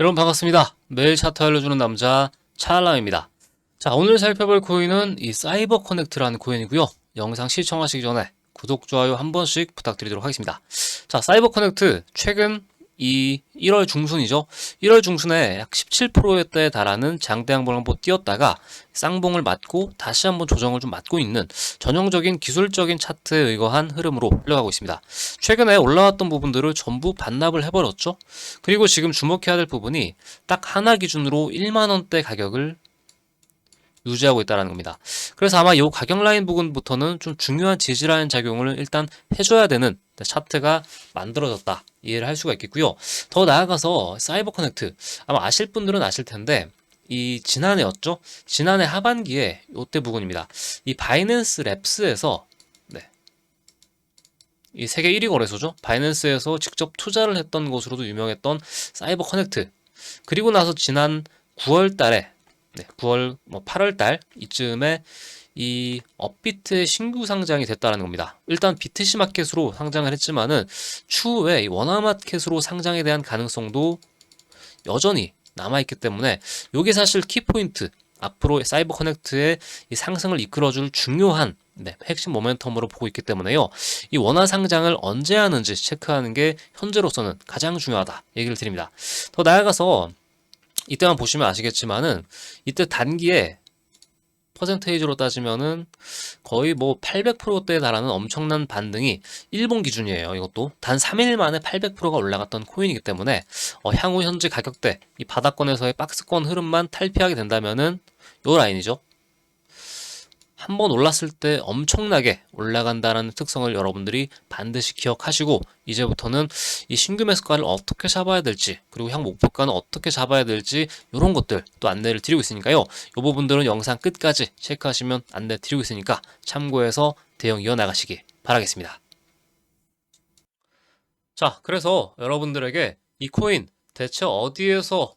여러분 반갑습니다. 매일 차트 알려주는 남자 차알람입니다. 자 오늘 살펴볼 코인은 이 사이버 커넥트라는 코인이고요. 영상 시청하시기 전에 구독, 좋아요 한 번씩 부탁드리도록 하겠습니다. 자 사이버 커넥트 최근 이 1월 중순이죠. 1월 중순에 약 17%에 달하는 장대 양봉을 한번 띄었다가 쌍봉을 맞고 다시 한번 조정을 좀 맞고 있는 전형적인 기술적인 차트에 의거한 흐름으로 흘러가고 있습니다. 최근에 올라왔던 부분들을 전부 반납을 해버렸죠. 그리고 지금 주목해야 될 부분이 딱 하나 기준으로 1만 원대 가격을 유지하고 있다는 겁니다. 그래서 아마 이 가격 라인 부분부터는 좀 중요한 지지라인 작용을 일단 해줘야 되는 차트가 만들어졌다 이해를 할 수가 있겠고요. 더 나아가서 사이버 커넥트 아마 아실 분들은 아실 텐데 이 지난해였죠. 지난해 하반기에 이때 부분입니다. 이 바이낸스 랩스에서 네. 이 세계 1위 거래소죠. 바이낸스에서 직접 투자를 했던 곳으로도 유명했던 사이버 커넥트. 그리고 나서 지난 9월 달에 네, 9월 뭐 8월 달 이쯤에 이 업비트의 신규 상장이 됐다는 겁니다. 일단 비트시 마켓으로 상장을 했지만은 추후에 이 원화 마켓으로 상장에 대한 가능성도 여전히 남아있기 때문에 이게 사실 키포인트 앞으로 사이버 커넥트의 이 상승을 이끌어줄 중요한 네, 핵심 모멘텀으로 보고 있기 때문에요. 이 원화 상장을 언제 하는지 체크하는 게 현재로서는 가장 중요하다 얘기를 드립니다. 더 나아가서 이때만 보시면 아시겠지만은 이때 단기에 퍼센테이지로 따지면은 거의 뭐 800%대에 달하는 엄청난 반등이 일본 기준이에요. 이것도 단 3일 만에 800%가 올라갔던 코인이기 때문에 어, 향후 현재 가격대 이 바닥권에서의 박스권 흐름만 탈피하게 된다면은 요 라인이죠. 한 번 올랐을 때 엄청나게 올라간다는 특성을 여러분들이 반드시 기억하시고 이제부터는 이 신규 매수가를 어떻게 잡아야 될지 그리고 향 목표가는 어떻게 잡아야 될지 이런 것들 또 안내를 드리고 있으니까요. 이 부분들은 영상 끝까지 체크하시면 안내 드리고 있으니까 참고해서 대응 이어나가시기 바라겠습니다. 자, 그래서 여러분들에게 이 코인 대체 어디에서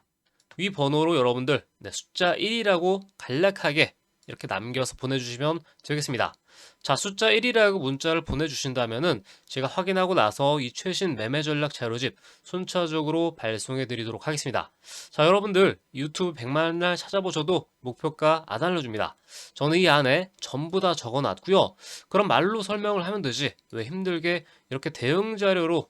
위 번호로 여러분들 네, 숫자 1이라고 간략하게 이렇게 남겨서 보내주시면 되겠습니다. 자, 숫자 1이라고 문자를 보내주신다면은 제가 확인하고 나서 이 최신 매매 전략 자료집 순차적으로 발송해 드리도록 하겠습니다. 자, 여러분들 유튜브 100만 날 찾아보셔도 목표가 안 알려줍니다. 저는 이 안에 전부 다 적어 놨고요. 그럼 말로 설명을 하면 되지. 왜 힘들게 이렇게 대응 자료로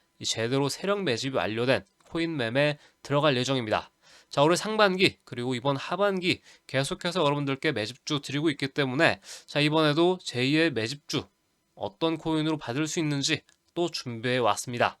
제대로 세력 매집이 완료된 코인 매매 들어갈 예정입니다. 자, 올해 상반기 그리고 이번 하반기 계속해서 여러분들께 매집주 드리고 있기 때문에 자, 이번에도 제2의 매집주 어떤 코인으로 받을 수 있는지 또 준비해 왔습니다.